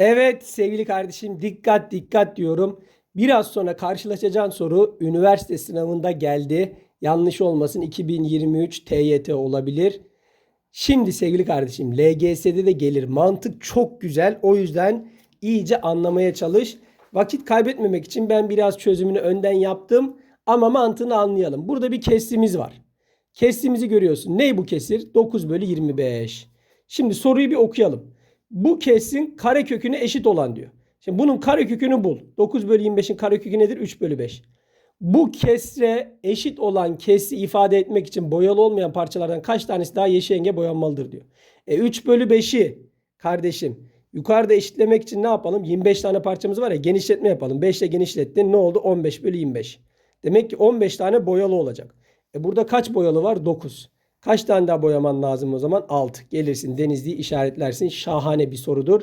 Evet sevgili kardeşim dikkat dikkat diyorum. Biraz sonra karşılaşacağın soru üniversite sınavında geldi. Yanlış olmasın 2023 TYT olabilir. Şimdi sevgili kardeşim LGS'de de gelir. Mantık çok güzel. O yüzden iyice anlamaya çalış. Vakit kaybetmemek için ben biraz çözümünü önden yaptım. Ama mantığını anlayalım. Burada bir kesrimiz var. Kesrimizi görüyorsun. Ney bu kesir? 9 bölü 25. Şimdi soruyu bir okuyalım. Bu kesrin kareköküne eşit olan diyor. Şimdi bunun karekökünü bul. 9 bölü 25'in karekökü nedir? 3 bölü 5. Bu kesre eşit olan kesri ifade etmek için boyalı olmayan parçalardan kaç tanesi daha yeşil renge boyanmalıdır diyor. E 3 bölü 5'i kardeşim yukarıda eşitlemek için ne yapalım? 25 tane parçamız var ya genişletme yapalım. 5 ile genişlettin ne oldu? 15 bölü 25. Demek ki 15 tane boyalı olacak. E burada kaç boyalı var? 9. Kaç tane daha boyaman lazım o zaman? 6. Gelirsin Denizli'yi işaretlersin. Şahane bir sorudur.